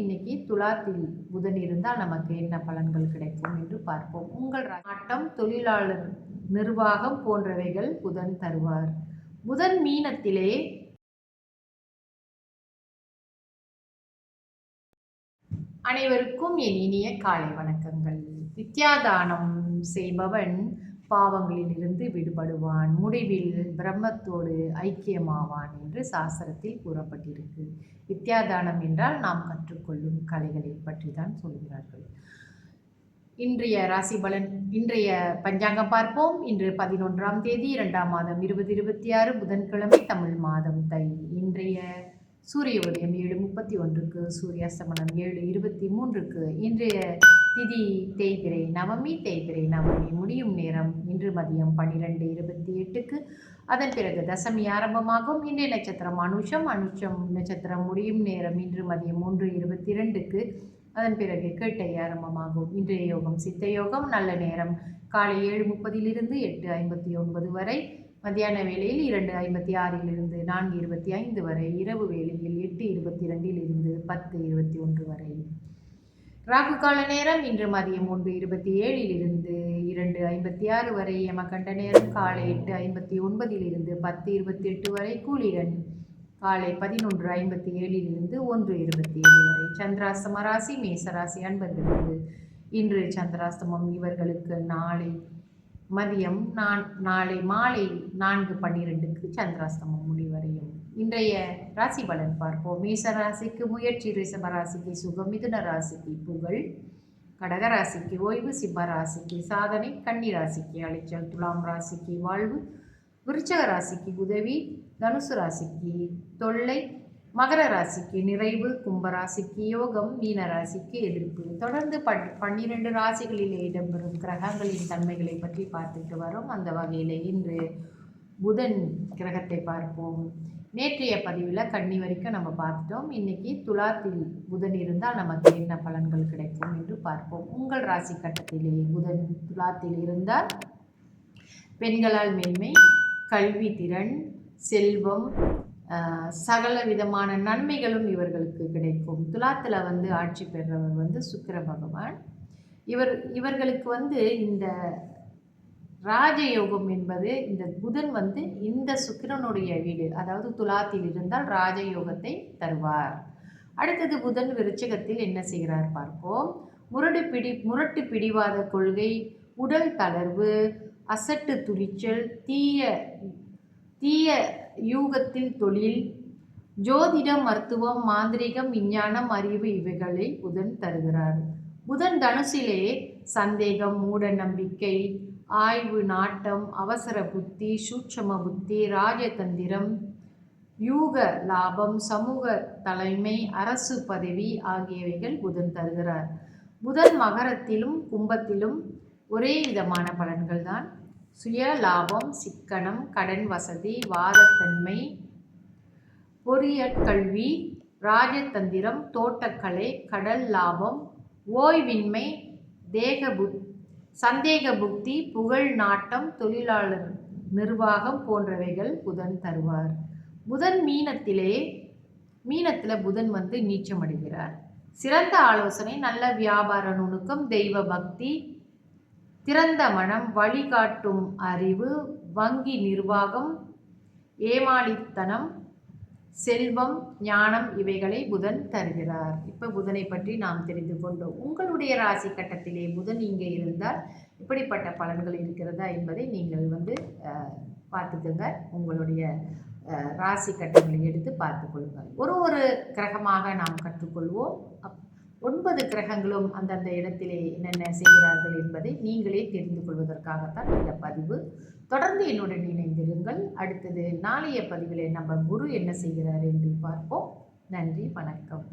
இன்னைக்கு துலாத்தில் புதன் இருந்தால் நமக்கு என்ன பலன்கள் கிடைக்கும் என்று பார்ப்போம். உங்கள் ஆட்டம் தொழிலாளர் நிர்வாகம் போன்றவைகள் புதன் தருவார். புதன் மீனத்திலே அனைவருக்கும் என் இனிய காலை வணக்கங்கள். வித்யாதானம் செய்பவன் பாவங்களிலிருந்து விடுபடுவான். முடிவில் பிரம்மத்தோடு ஐக்கியமாவான் என்று சாஸ்திரத்தில் கூறப்பட்டிருக்கு. வித்யாதானம் என்றால் நாம் கற்றுக்கொள்ளும் கலைகளை பற்றி தான் சொல்கிறார்கள். இன்றைய ராசி பலன் இன்றைய பஞ்சாங்கம் பார்ப்போம். இன்று பதினொன்றாம் தேதி இரண்டாம் மாதம் இருபது இருபத்தி ஆறு புதன்கிழமை தமிழ் மாதம் தை இன்றைய சூரிய உதயம் ஏழு முப்பத்தி ஒன்றுக்கு சூரியாஸ்தமனம் ஏழு இருபத்தி மூன்றுக்கு இன்றைய திதி தேய்பிரை நவமி தேய்பிரை நவமி முடியும் நேரம் இன்று மதியம் பன்னிரெண்டு இருபத்தி எட்டுக்கு. அதன் பிறகு தசமி ஆரம்பமாகும். இன்றைய நட்சத்திரம் அனுஷம் அனுஷம் நட்சத்திரம் முடியும் நேரம் இன்று மதியம் மூன்று இருபத்தி ரெண்டுக்கு அதன் பிறகு கேட்டை ஆரம்பமாகும். இன்றைய யோகம் சித்த யோகம் நல்ல நேரம் காலை ஏழு முப்பதிலிருந்து எட்டு ஐம்பத்தி ஒன்பது வரை. மத்தியான வேளையில் இரண்டு ஐம்பத்தி ஆறிலிருந்து நான்கு இருபத்தி ஐந்து வரை இரவு வேளையில் எட்டு இருபத்தி இரண்டிலிருந்து பத்து இருபத்தி ஒன்று வரை. ராகு கால நேரம் இன்று மதியம் ஒன்று இருபத்தி ஏழிலிருந்து இரண்டு ஐம்பத்தி ஆறு வரை யமகண்ட நேரம் காலை எட்டு ஐம்பத்தி ஒன்பதிலிருந்து பத்து இருபத்தி எட்டு வரை கூலிரன் காலை பதினொன்று ஐம்பத்தி ஏழிலிருந்து ஒன்று இருபத்தி ஏழு வரை. சந்திராஸ்தம ராசி மேசராசி அன்பர்களுக்கு இன்று சந்திராஸ்தமம் இவர்களுக்கு நாளை மதியம் நான் நாளை மாலை நான்கு பன்னிரெண்டுக்கு சந்திராஸ்தமம் முடிவடையும். இன்றைய ராசி பலன் பார்ப்போம். மேச ராசிக்கு முயற்சி ரிஷப ராசிக்கு சுகம் மிதுன ராசிக்கு புகழ். கடக ராசிக்கு ஓய்வு சிம்ம ராசிக்கு சாதனை கன்னி ராசிக்கு அலைச்சல் துலாம் ராசிக்கு வாழ்வு விருச்சக ராசிக்கு உதவி தனுசு ராசிக்கு தொல்லை மகர ராசிக்கு நிறைவு கும்பராசிக்கு யோகம் மீன ராசிக்கு எதிர்ப்பு. தொடர்ந்து பட் பன்னிரண்டு ராசிகளில் இடம்பெறும் கிரகங்களின் தன்மைகளை பற்றி பார்த்துட்டு வரோம். அந்த வகையில் இன்று புதன் கிரகத்தை பார்ப்போம். நேற்றைய பதிவில் கன்னி வரைக்கும் நம்ம பார்த்துட்டோம். இன்னைக்கு துலாத்தில் புதன் இருந்தால் நமக்கு என்ன பலன்கள் கிடைக்கும் என்று பார்ப்போம். உங்கள் ராசி கட்டத்திலே புதன் துலாத்தில் இருந்தால் பெண்களால் மேன்மை கல்வி திறன் செல்வம் சகல விதமான நன்மைகளும் இவர்களுக்கு கிடைக்கும். துலாத்தில் வந்து ஆட்சி பெறுறவர் வந்து சுக்கிர பகவான். இவர் இவர்களுக்கு வந்து இந்த ராஜயோகம் என்பது இந்த புதன் வந்து இந்த சுக்கிரனுடைய வீடு. அதாவது துலாத்தில் இருந்தால் ராஜயோகத்தை தருவார். அடுத்தது புதன் விருச்சகத்தில் என்ன செய்கிறார் பார்ப்போம். முரடு பிடி முரட்டு பிடிவாத கொள்கை உடல் தளர்வு அசட்டு துணிச்சல் தீய தீய யூகத்தில் தொழில் ஜோதிடம் மருத்துவம் மாந்திரிகம் விஞ்ஞானம் அறிவு இவைகளை புதன் தருகிறார். புதன் தனுசிலே சந்தேகம் மூட நம்பிக்கை ஆய்வு நாட்டம் அவசர புத்தி சூட்சம புத்தி ராஜதந்திரம் யூக லாபம் சமூக தலைமை அரசு பதவி ஆகியவைகள் புதன் தருகிறார். புதன் மகரத்திலும் கும்பத்திலும் ஒரே விதமான பலன்கள் தான் சுய லாபம் சிக்கனம் கடன் வசதி வாதத்தன்மை பொறியற்கல்வி ராஜதந்திரம் தோட்டக்கலை கடல் லாபம் ஓய்வின்மை தேக புத் சந்தேக புக்தி புகழ் நாட்டம் தொழிலாளர் நிர்வாகம் போன்றவைகள் புதன் தருவார். புதன் மீனத்திலே மீனத்தில் புதன் வந்து நீச்சமடைகிறார். சிறந்த ஆலோசனை நல்ல வியாபார நுணுக்கம் தெய்வ பக்தி திறந்த மனம் வழிகாட்டும் அறிவு வங்கி நிர்வாகம் ஏமாளித்தனம் செல்வம் ஞானம் இவைகளை புதன் தருகிறார். இப்போ புதனை பற்றி நாம் தெரிந்து கொண்டோம். உங்களுடைய ராசி கட்டத்திலே புதன் இங்கே இருந்தால் இப்படிப்பட்ட பலன்கள் இருக்கிறதா என்பதை நீங்கள் வந்து பார்த்துக்கோங்க. உங்களுடைய ராசி கட்டங்களை எடுத்து பார்த்துக்கொள்ளுங்கள் ஒரு ஒரு கிரகமாக நாம் கற்றுக்கொள்வோம். அப்- ஒன்பது கிரகங்களும் அந்தந்த இடத்திலே என்னென்ன செய்கிறார்கள் என்பதை நீங்களே தெரிந்து கொள்வதற்காகத்தான் இந்த பதிவு. தொடர்ந்து என்னுடன் இணைந்திருங்கள். அடுத்தது நாளைய பதிவிலே நம்ம குரு என்ன செய்கிறார் என்று பார்ப்போம். நன்றி வணக்கம்.